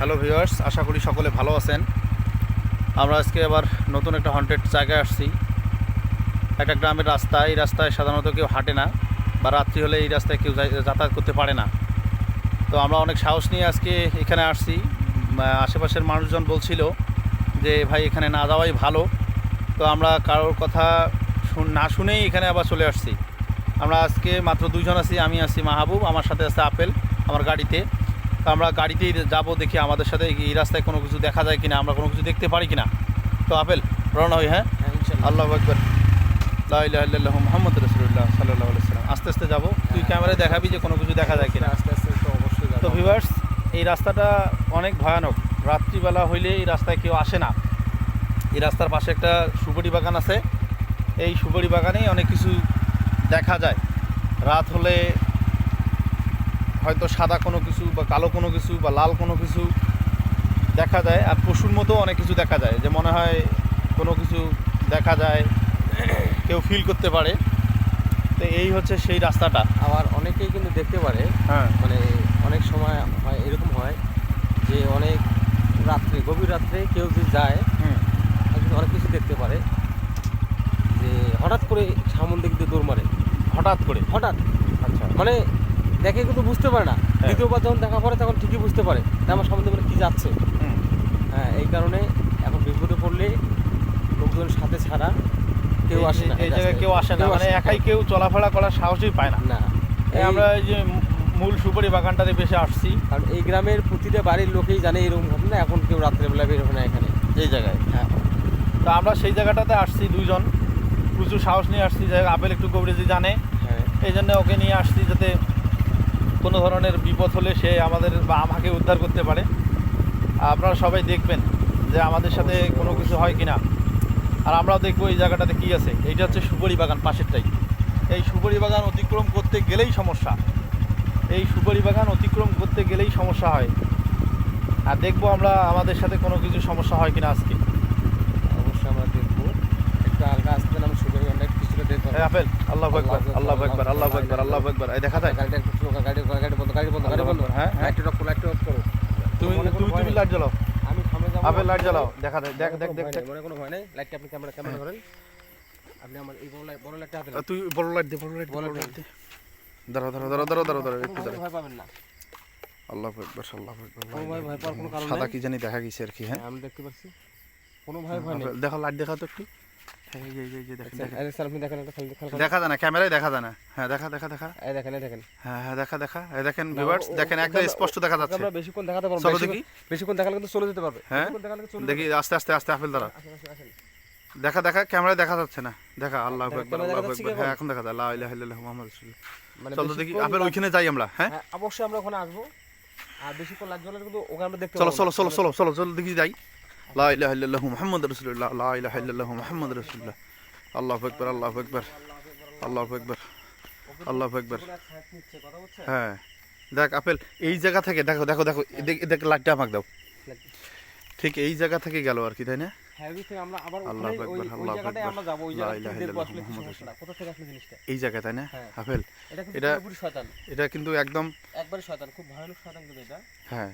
Hello viewers, আশা করি সকলে ভালো আছেন। আমরা আজকে আবার নতুন একটা হন্টেড জায়গায় আসছি। একটা গ্রামের রাস্তা, এই রাস্তায় সাধারণত কেউ হাঁটে না বা রাত্রি হলে এই রাস্তায় কেউ যাতায়াত করতে পারে না। তো আমরা অনেক সাহস নিয়ে আজকে এখানে আসছি। আশেপাশের মানুষজন বলছিল যে, ভাই, এখানে না যাওয়াই ভালো। তো আমরা কারোর কথা না শুনেই এখানে আবার চলে আসছি। আমরা আজকে মাত্র দুজন আছি, আমি আছি মাহবুব, আমার সাথে আছে আপেল, আমার গাড়িতে। তো আমরা গাড়িতেই যাব দেখি আমাদের সাথে এই রাস্তায় কোনো কিছু দেখা যায় কিনা আমরা কোনো কিছু দেখতে পারি কিনা। তো আপেল রওনা হই হ্যাঁ? আল্লাহ আকবর। লাহ মোহাম্মদ রসুল্লাহ সাল্লাহ সাল্লাম। আস্তে আস্তে যাব। তুই ক্যামেরায় দেখাবি যে কোনো কিছু দেখা যায় কিনা। আস্তে আস্তে তো অবশ্যই তো ভিভার্স এই রাস্তাটা অনেক ভয়ানক। রাত্রিবেলা হইলে এই রাস্তায় কেউ আসে না। এই রাস্তার পাশে একটা সুপারি বাগান আছে। এই সুপারি বাগানেই অনেক কিছু দেখা যায়। রাত হলে হয়তো সাদা কোনো কিছু বা কালো কোনো কিছু বা লাল কোনো কিছু দেখা যায়। আর পশুর মতো অনেক কিছু দেখা যায় যে মনে হয় কোনো কিছু দেখা যায় কেউ ফিল করতে পারে। তো এই হচ্ছে সেই রাস্তাটা। আবার অনেকেই কিন্তু দেখতে পারে। হ্যাঁ। মানে অনেক সময় হয় এরকম হয় যে অনেক রাত্রে গভীর রাত্রে কেউ যদি যায় অনেক কিছু দেখতে পারে। যে হঠাৎ করে সামন দিক দিয়ে দৌড় মারে। হঠাৎ করে? হঠাৎ। আচ্ছা। মানে দেখে কিন্তু বুঝতে পারে না। হ্যাঁ। দ্বিতীয়বার যখন দেখা পড়ে তখন ঠিকই বুঝতে পারে আমার সামনে মানে কী যাচ্ছে। হ্যাঁ এই কারণে এখন বিপদে পড়লে লোকজন সাথে ছাড়া কেউ আসে না এই জায়গায় কেউ আসে না মানে একাই কেউ চলাফেরা করার সাহসই পায় না। না। আমরা এই যে মূল সুপারি বাগানটাতে বেশি আসছি। কারণ এই গ্রামের প্রতিটা বাড়ির লোকেই জানে এরকম ঘটনা এখন কেউ রাত্রেবেলা বের হবে না এখানে। এই জায়গায়। হ্যাঁ। তো আমরা সেই জায়গাটাতে আসছি দুজন প্রচুর সাহস নিয়ে আসছি যে আপেল একটু কবিরাজি জানে। হ্যাঁ। এই জন্য ওকে নিয়ে আসছি যাতে কোনো ধরনের বিপদ হলে সে আমাদের বা আমাকে উদ্ধার করতে পারে। আপনারা সবাই দেখবেন যে আমাদের সাথে কোনো কিছু হয় কি না আর আমরাও দেখব এই জায়গাটাতে কী আছে। এইটা হচ্ছে সুপারি বাগান পাশেরটাই এই সুপারি বাগান অতিক্রম করতে গেলেই সমস্যা। এই সুপারি বাগান অতিক্রম করতে গেলেই সমস্যা হয়। আর দেখব আমরা আমাদের সাথে কোনো কিছু সমস্যা হয় কিনা আজকে অবশ্যই আমরা দেখব একটু আলগা আসতে আমরা সুগার আপেল আল্লাহ একবার আল্লাহ একবার আল্লাহ একবার আল্লাহ একবার এই দেখা যায়। গাড়িটা একটু স্লো গাড়ি গাড়ি বন্ধ গাড়ি বন্ধ গাড়ি বন্ধ। হ্যাঁ, হ্যাঁ। লাইট অফ লাইট অফ করো। তুমি কোনো তুমি তুমি লাইট জ্বালাও। আমি সামনে যাব। আপেল লাইট জ্বালাও। দেখা যায় দেখ দেখ দেখ দেখ। মনে কোনো ভয় নেই। লাইটটা আপনি ক্যামেরা ক্যামেরা ধরেন। আপনি আমার এই বড় লাইট বড় লাইটটা হাতে তুই বড় লাইট দে বড় লাইট বড় লাইট দে। দাঁড়াও দাঁড়াও দাঁড়াও দাঁড়াও দাঁড়াও দাঁড়াও একটু দাঁড়াও। ভয় পাবেন না। আল্লাহ একবার একবার সাদা কি জানি দেখা গেছে আর কি হ্যাঁ। হ্যাঁ, আমি দেখতে পাচ্ছি। কোনো ভয় ভয় নেই। দেখো লাইট দেখাও তো একটু। দেখা যায় না ক্যামেরায় দেখা যায় না। হ্যাঁ দেখা দেখা দেখা। এই দেখেন এই দেখেন। হ্যাঁ হ্যাঁ দেখা দেখা। এই দেখেন ভিউয়ার্স ও- ও- দেখেন একদম স্পষ্ট দেখা যাচ্ছে। আমরা বেশিক্ষণ দেখাতে পারব না। চলো দেখি। বেশিক্ষণ দেখালে কিন্তু চলে যেতে পারবে। হ্যাঁ? বেশিক্ষণ দেখালে চলে দেখি আস্তে আস্তে আস্তে আপেল দাঁড়া। পারবে। আসেন, আসেন, আসেন। দেখা দেখা ক্যামেরায় দেখা যাচ্ছে না। দেখা আল্লাহ একবার একবার হ্যাঁ এখন? দেখা যায়। লা ইলাহা ইল্লাল্লাহু মুহাম্মাদুর রাসূলুল্লাহ। মানে চলো দেখি আপেল ওইখানে যাই আমরা হ্যাঁ? হ্যাঁ, অবশ্যই আমরা ওখানে আসব। আর বেশিক্ষণ লাগবে না কিন্তু ওখানে আমরা দেখতে চলো। চলো চলো চলো চলো দেখি যাই। লা ইলাহা ইল্লাল্লাহু মুহাম্মাদুর রাসূলুল্লাহ লা ইলাহা ইল্লাল্লাহু মুহাম্মাদুর রাসূলুল্লাহ আল্লাহু আকবার আল্লাহু আকবার আল্লাহু আকবার আল্লাহু আকবার? হ্যাঁ দেখ আপেল এই জায়গা থেকে দেখো দেখো দেখো এদিকে- এদিকে লাইটটা আমাকে দাও ঠিক এই জায়গা থেকে গেল আর কি তাই না হ্যাঁ, জায়গা। এই জায়গায় তাই না হ্যাঁ। আপেল এটা এটা কিন্তু একদম একবারে শয়তান, খুব ভয়ানক শয়তান কিন্তু এটা। হ্যাঁ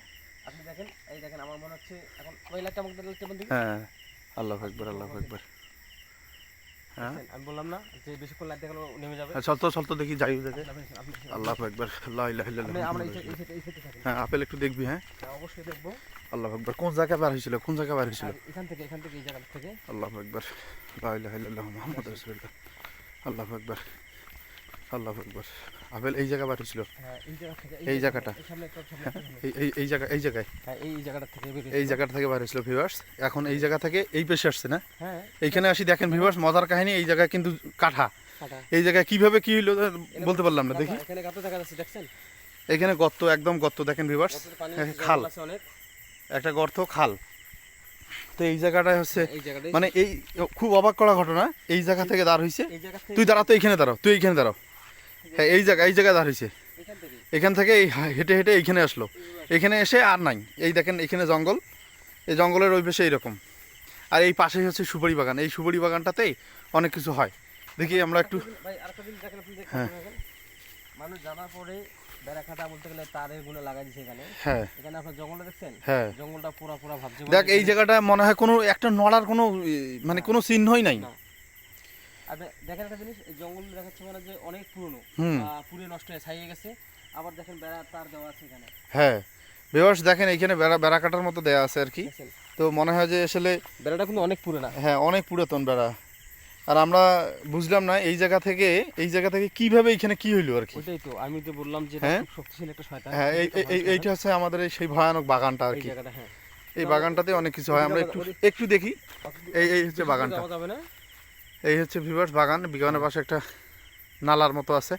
আপনি দেখেন, এই দেখেন, আমার মনে হচ্ছে এখন ওই লাইটটা আমাকে কেমন? হ্যাঁ আল্লাহু আকবার আল্লাহু আকবার। হ্যাঁ? আমি বললাম না যে বেশিক্ষণ লাইট দেখালে নেমে যাবে। হ্যাঁ, চল তো চল তো দেখি যাই দেখে। আল্লাহু আকবার লা ইলাহা ইল্লাল্লাহু আপনি- আমরা এই মুহাম্মাদুর এই রাসূলুল্লাহ। সাইড- এই সাইডে থাকেন। হ্যাঁ আপেল একটু দেখবি হ্যাঁ? হ্যাঁ, অবশ্যই দেখব। আল্লাহু আকবার কোন জায়গায় বার হয়েছিল কোন জায়গায় বার হয়েছিল? এখান থেকে এখান থেকে এই জায়গা থেকে। আল্লাহু আকবার লা ইলাহা ইল্লাল্লাহু মুহাম্মাদুর রাসূলুল্লাহ। আল্লাহু আকবার আল্লাহু আকবার। আপেল এই জায়গায় বার হয়েছিল হ্যাঁ, এই জায়গা জায়গাটা। এই। এই জায়গা এই জায়গায়। হ্যাঁ এই জায়গাটা থেকে এই জায়গাটা থেকে বার হয়েছিল ভিউয়ার্স এখন এই জায়গা থেকে এই পেশে আসছে না? হ্যাঁ। এইখানে আসি দেখেন ভিউয়ার্স মজার কাহিনী এই জায়গায় কিন্তু কাঠা। এই জায়গায় কীভাবে কি হইল বলতে পারলাম না দেখি। এখানে গাতে দেখা যাচ্ছে দেখছেন? এখানে গর্ত একদম গর্ত দেখেন ভিউয়ার্স আছে, খাল। একটা গর্ত খাল। তো এই জায়গাটায় হচ্ছে মানে এই খুব অবাক করা ঘটনা এই জায়গা থেকে দাঁড় হয়েছে জায়গা তুই দাঁড়া তো এইখানে দাঁড়াও তুই এইখানে দাঁড়াও। হ্যাঁ এই জায়গা এই জায়গায় দাঁড়িয়েছে এখান থেকে? এই হেঁটে হেঁটে এইখানে আসলো। এখানে এসে আর নাই। এই দেখেন এখানে জঙ্গল। এই জঙ্গলের ওই এইরকম। আর এই পাশেই হচ্ছে সুপারি বাগান। এই সুপারি বাগানটাতেই অনেক কিছু হয়। দেখি আমরা একটু হ্যাঁ। মানুষ জানার পরে বেড়া কাটা বলতে গেলে তারের লাগাই দিছে এখানে। হ্যাঁ। এখানে আপনার জঙ্গলটা দেখছেন? হ্যাঁ। জঙ্গলটা পুরা পুরা ভাবছে দেখ এই জায়গাটা মনে হয় কোনো একটা নড়ার কোনো মানে কোনো চিহ্নই নাই। না। দেখেন একটা জিনিস জঙ্গল দেখাচ্ছে মানে যে অনেক পুরনো। পুরে নষ্ট হয়ে ছাইয়ে গেছে। আবার দেখেন বেড়া তার দেওয়া আছে এখানে। হ্যাঁ। বিবাস দেখেন এইখানে বেড়া বেড়া কাটার মতো দেয়া আছে আর কি। তো মনে হয় যে আসলে বেড়াটা কিন্তু অনেক পুরনো। হ্যাঁ অনেক পুরাতন বেড়া। আর আমরা বুঝলাম না এই জায়গা থেকে এই জায়গা থেকে কীভাবে এখানে কি হইল আর কি। ওইটাই তো আমি তো বললাম যে হ্যাঁ? শক্তিশালী একটা শয়তান। হ্যাঁ এই এইটা হচ্ছে আমাদের এই সেই ভয়ানক বাগানটা আর কি। হ্যাঁ। এই বাগানটাতে অনেক কিছু হয় আমরা একটু একটু দেখি। এই এই হচ্ছে বাগানটা। যাবে না? এই হচ্ছে ভিভার্স বাগান বাগানের পাশে একটা নালার মতো আছে।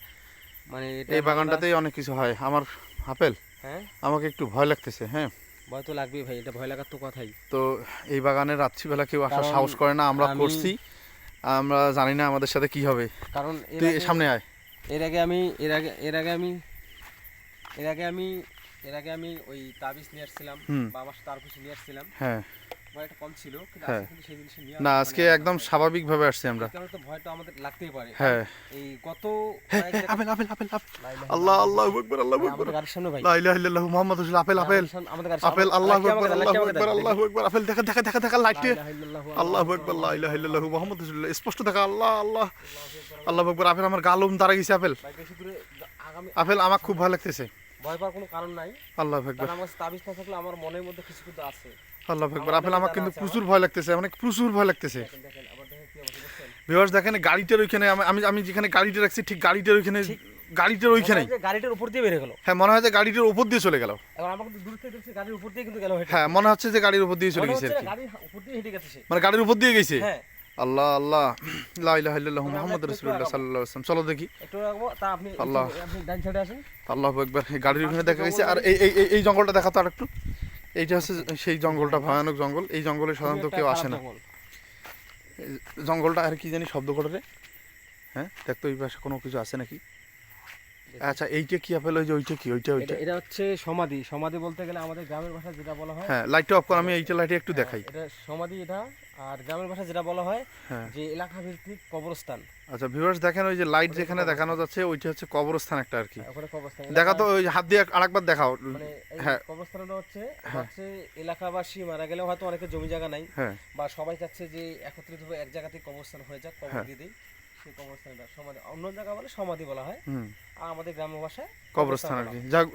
মানে এই বাগানটাতেই অনেক কিছু হয়। আমার আপেল হ্যাঁ? আমাকে একটু ভয় লাগতেছে হ্যাঁ? ভয় তো লাগবেই ভাই এটা ভয় লাগার তো কথাই। তো এই বাগানে রাত্রিবেলা কেউ আসার সাহস করে না আমরা করছি। আমরা জানি না আমাদের সাথে কি হবে। কারণ তুই সামনে আয়। এর আগে আমি এর আগে এর আগে আমি এর আগে আমি এর আগে আমি ওই তাবিজ নিয়ে আসছিলাম হুম। বা আমার নিয়ে আসছিলাম। হ্যাঁ। ভয়টা কম ছিল কিন্তু হ্যাঁ। আজকে কিন্তু সেই জিনিস নিয়ে না আজকে মানে- একদম স্বাভাবিকভাবে আসছি আমরা। এই কারণে তো আমাদের লাগতেই পারে। হ্যাঁ। এই গত কয়েক জায়গা- আপেল আপেল আপেল আপেল। আল্লাহ আকবার আল্লাহু আকবার। গাড়ির সামনে ভাই। লা ইলাহা ইল্লাল্লাহ মুহাম্মাদুর রাসূল আপেল আপেল। আমাদের সামনে- আমাদের গাড়ির সামনে- আপেল আল্লাহু আকবার আমাকে দেন, আল্লাহু লাইটটা আমাকে আকবার দেন, আকবার আপেল দেখা দেখা দেখা দেখা লাইটে লা ইলাহা ইল্লাল্লাহু আল্লাহু আকবার লা ইলাহা ইল্লাল্লাহু মুহাম্মাদুর রাসূলুল্লাহ স্পষ্ট দেখা আল্লাহ আল্লাহ। আল্লাহু আকবার আপেল আমার গালুম দাঁড়া গেছে আপেল। আপেল আমার খুব ভালো লাগতেছে। ভয় পাওয়ার কোনো কারণ নাই। আল্লাহু আকবার। আমার তাবিজ না থাকলে আমার মনের মধ্যে কিছু কিন্তু আছে। আল্লাহু আমার আপেল আমার কিন্তু প্রচুর ভয় লাগতেছে অনেক প্রচুর ভয় লাগতেছে। দেখেন দেখেন গাড়িটার ওইখানে আমি- আমি যেখানে গাড়িটা রাখছি ঠিক গাড়িটার ওইখানে গাড়িটার মনে যে গাড়িটার উপর দিয়ে বেরিয়ে গেল। হ্যাঁ মনে হয় যে গাড়িটার উপর দিয়ে চলে গেল। এখন আমাকে দূর থেকে দেখছি গাড়ির উপর দিয়ে কিন্তু গেল হ্যাঁ মনে হচ্ছে যে গাড়ির উপর দিয়ে চলে গেছে হচ্ছে আর গাড়ির উপর দিয়ে হেঁটে গেছে মানে গাড়ির উপর দিয়ে গেছে? হ্যাঁ। আল্লাহ আল্লাহ। লা ইলাহা ইল্লাল্লাহু মুহাম্মাদুর রাসূলুল্লাহ সাল্লাল্লাহু আলাইহি ওয়াসাল্লাম। চলো দেখি। একটু রাখব তা আপনি আল্লাহ। আপনি ডান সাইডে আসেন। আল্লাহু আকবার। গাড়ির ওখানে দেখা গেছে। আর এই এই এই- এই জঙ্গলটা দেখা তো আরেকটু এইটা হচ্ছে সেই জঙ্গলটা ভয়ানক জঙ্গল। এই জঙ্গলে সাধারণত কেউ আসে না। জঙ্গলটা আর কি জানি শব্দ করে হ্যাঁ দেখ তো এই পাশে কোনো কিছু আছে নাকি? আচ্ছা এইটা কি আপেল ওই যে ওইটা কি? ওইটা ওইটা। এটা- এটা হচ্ছে সমাধি। সমাধি বলতে গেলে আমাদের গ্রামের ভাষা যেটা বলা হয় হ্যাঁ লাইটটা অফ কর আমি এইটা লাইটে একটু দেখাই। এটা সমাধি এটা আর গ্রামের ভাষায় যেটা বলা হয় হ্যাঁ। যে এলাকা ভিত্তিক কবরস্থান। আচ্ছা ভিউয়ার্স দেখেন ওই যে লাইট যেখানে দেখানো যাচ্ছে ওইটা হচ্ছে কবরস্থান একটা আর কি। ওখানে কবরস্থান। দেখা তো ওই হাত দিয়ে আরেকবার দেখাও। মানে হ্যাঁ। কবরস্থানটা হচ্ছে হচ্ছে এলাকাবাসী মারা গেলেও হয়তো অনেকের জমি জায়গা নাই হ্যাঁ। বা সবাই চাচ্ছে যে একত্রিত হয়ে এক জায়গাতে কবরস্থান হয়ে যাক কবর হ্যাঁ। দিয়ে দিই সেই কবরস্থানটা সমাধি অন্য জায়গা বলে সমাধি বলা হয়। আর আমাদের গ্রাম্য ভাষায় কবরস্থান আর কি। হয়। যাক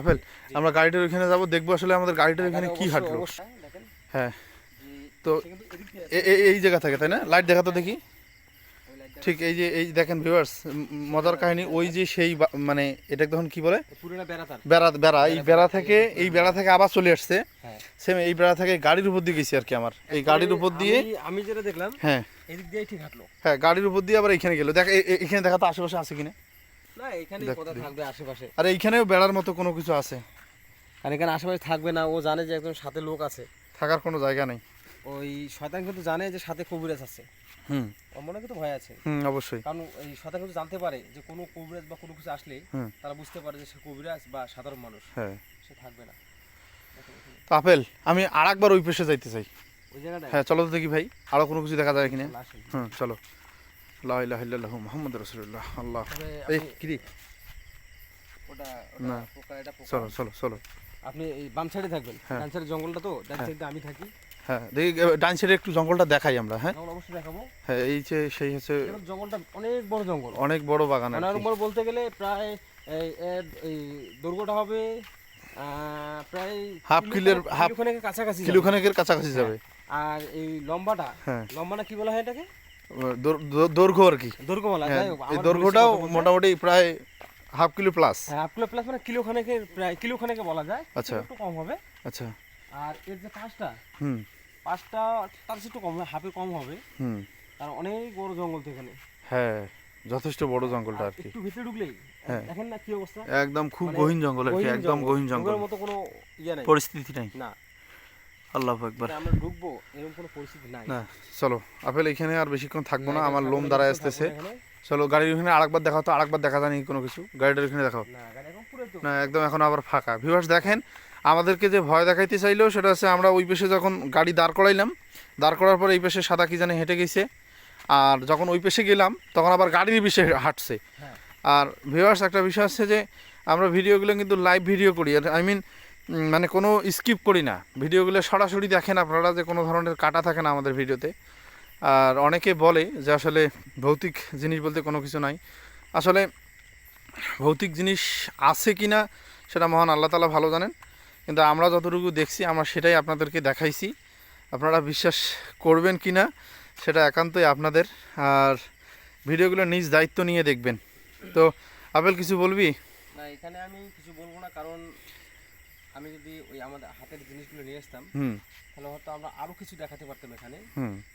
আপেল আমরা গাড়িটার ওইখানে যাব দেখব আসলে আমাদের গাড়িটার ওইখানে এখানে কি হাঁটলো। হ্যাঁ। তো দিয়ে এই জায়গা থেকে তাই না? লাইট দেখা তো দেখি। ঠিক এই যে এই দেখেন ভিউয়ার্স মজার কাহিনী ওই যে সেই মানে এটা তখন কি বলে? বেড়া বেড়া এই বেড়া থেকে এই বেড়া থেকে আবার চলে আসছে। হ্যাঁ। সেম এই বেড়া থেকে গাড়ির উপর দিয়ে গেছি আর কি আমার। এই গাড়ির উপর দিয়ে আমি- যেটা দেখলাম হ্যাঁ। এদিক দিয়েই ঠিক হাঁটলো। হ্যাঁ গাড়ির উপর দিয়ে আবার এখানে গেলো। দেখ এখানে দেখা তো আশেপাশে আছে কিনা? না এখানে দেখ, থাকবে আশেপাশে। আর এইখানেও বেড়ার মতো কোনো কিছু আছে। আর এখানে আশেপাশে থাকবে না ও জানে যে একজন সাথে লোক আছে। থাকার কোনো জায়গা নেই। ওই শয়তান কিন্তু জানে যে সাথে কবিরাজ আছে। হুম। মনে কিন্তু ভয় আছে। হুম অবশ্যই। কারণ এই শয়তান কিন্তু জানতে পারে যে কোনো কবিরাজ বা কোনো কিছু আসলে তারা বুঝতে পারে যে সে কবিরাজ বা সাধারণ মানুষ। হ্যাঁ। সে থাকবে না। তো আপেল আমি আর একবার ওই পেশে যাইতে চাই। ওই হ্যাঁ চলো তো দেখি ভাই আরও কোনো কিছু দেখা যায় কিনা? হুম চলো। লা ইলাহা ইল্লাল্লাহু মুহাম্মাদুর রাসূলুল্লাহ আল্লাহ। এই আপনি- ওটা না। পোকা এটা পোকা। চলো চলো চলো। আপনি এই বাম সাইডে থাকবেন। হ্যাঁ। ডান সাইডে জঙ্গলটা তো ডান সাইডে আমি থাকি। হ্যাঁ দেখি ডান সাইডে একটু জঙ্গলটা দেখাই আমরা হ্যাঁ? অবশ্যই দেখাবো। হ্যাঁ এই যে সেই হচ্ছে জঙ্গলটা অনেক বড় জঙ্গল। অনেক বড় বাগান অনেক বড় বলতে গেলে প্রায় এই হবে প্রায় হাফ কিলোর- হাফ- কিলোখানেকের কাছাকাছি কিলোখানেকের কাছাকাছি যাবে। আর এই লম্বাটা হ্যাঁ। লম্বাটা কি বলা হয় এটাকে? দৈর্ঘ্য আর কি। দৈর্ঘ্য বলা হ্যাঁ এই দৈর্ঘ্যটাও মোটামুটি প্রায় হাফ কিলো প্লাস হ্যাঁ হাফ কিলো প্লাস মানে কিলো খানেকের প্রায় কিলো খানেকে বলা যায়। আচ্ছা। একটু কম হবে। আচ্ছা। আর এর যে কাজটা হুম। পাঁচটা তার একটু কম হাফে কম হবে। হুম। কারণ অনেক বড় জঙ্গল তো এখানে। হ্যাঁ যথেষ্ট বড় জঙ্গলটা আর কি। একটু ভিতরে ঢুকলেই হ্যাঁ। দেখেন না কি অবস্থা। একদম খুব মানে গহীন জঙ্গল আর কি একদম গহীন জঙ্গল। মতো কোনো ইয়ে নাই। পরিস্থিতি নাই। না। আল্লাহ একবার। মানে আমরা ঢুকবো এরকম কোনো পরিস্থিতি নাই। না চলো আপেল এখানে আর বেশিক্ষণ থাকব না আমার লোম দাঁড়ায় আসতেছে। চলো গাড়ির ওখানে আরেকবার দেখাও তো আরেকবার দেখা যায়নি কোনো কিছু। গাড়িটার ওখানে দেখাও। না একদম এখন আবার ফাঁকা। ভিউয়ার্স দেখেন আমাদেরকে যে ভয় দেখাইতে চাইলো সেটা হচ্ছে আমরা ওই পেশে যখন গাড়ি দাঁড় করাইলাম দাঁড় করার পর এই পেশে সাদা কি জানে হেঁটে গেছে। আর যখন ওই পেশে গেলাম তখন আবার গাড়ির বিষয়ে হাঁটছে। হ্যাঁ। আর ভিউয়ার্স একটা বিষয় হচ্ছে যে আমরা ভিডিওগুলো কিন্তু লাইভ ভিডিও করি। আর আই মিন মানে কোনো স্কিপ করি না। ভিডিওগুলো সরাসরি দেখেন আপনারা যে কোনো ধরনের কাটা থাকে না আমাদের ভিডিওতে। আর অনেকে বলে যে আসলে ভৌতিক জিনিস বলতে কোনো কিছু নাই। আসলে ভৌতিক জিনিস আছে কি না সেটা মহান আল্লাহ তালা ভালো জানেন। কিন্তু আমরা যতটুকু দেখছি আমরা সেটাই আপনাদেরকে দেখাইছি। আপনারা বিশ্বাস করবেন কি না সেটা একান্তই আপনাদের। আর ভিডিওগুলো নিজ দায়িত্ব নিয়ে দেখবেন। তো আপেল কিছু বলবি? না এখানে আমি কিছু বলব না কারণ আমি যদি ওই আমাদের হাতের জিনিসগুলো নিয়ে আসতাম তাহলে হয়তো আমরা আরও কিছু দেখাতে পারতাম এখানে।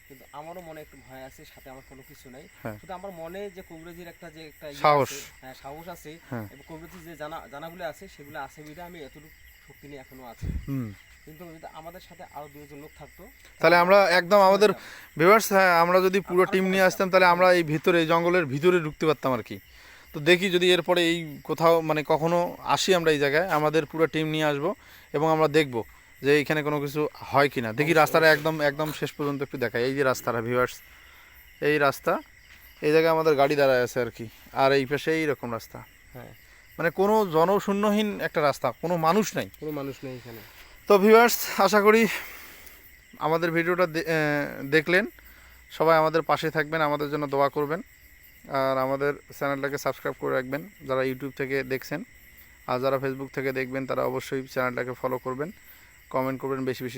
কিন্তু আমারও মনে একটু ভয় আছে সাথে আমার কোনো কিছু নাই। হ্যাঁ। শুধু আমার মনে যে কবিরাজির একটা যে একটা ইয়ে সাহস। আছে, হ্যাঁ সাহস আছে। হ্যাঁ। এবং কবিরাজির যে জানা জানাগুলো আছে সেগুলো আছে বিধে আমি এতটুকু শক্তি নিয়ে এখনও আছে। কিন্তু যদি আমাদের সাথে আরও দুজন লোক থাকতো। তাহলে আমরা একদম আমাদের ভিউয়ার্স হ্যাঁ আমরা যদি পুরো টিম নিয়ে আসতাম। তাহলে আমরা এই ভিতরে জঙ্গলের ভিতরে ঢুকতে পারতাম আর কি। তো দেখি যদি এরপরে এই কোথাও মানে কখনো আসি আমরা এই জায়গায় আমাদের পুরো টিম নিয়ে আসব এবং আমরা দেখব যে এখানে কোনো কিছু হয় কিনা। দেখি রাস্তাটা একদম একদম শেষ পর্যন্ত একটু দেখাই। এই যে রাস্তাটা ভিউয়ার্স এই রাস্তা এই জায়গায় আমাদের গাড়ি দাঁড়ায় আছে আর কি। আর এই পাশে এইরকম রাস্তা। হ্যাঁ। মানে কোনো জনশূন্যহীন একটা রাস্তা কোনো মানুষ নাই। কোনো মানুষ নেই এখানে। তো ভিউয়ার্স আশা করি আমাদের ভিডিওটা দেখলেন। সবাই আমাদের পাশে থাকবেন আমাদের জন্য দোয়া করবেন। আর আমাদের চ্যানেলটাকে সাবস্ক্রাইব করে রাখবেন যারা ইউটিউব থেকে দেখছেন। আর যারা ফেসবুক থেকে দেখবেন তারা অবশ্যই চ্যানেলটাকে ফলো করবেন। কমেন্ট করবেন বেশি বেশি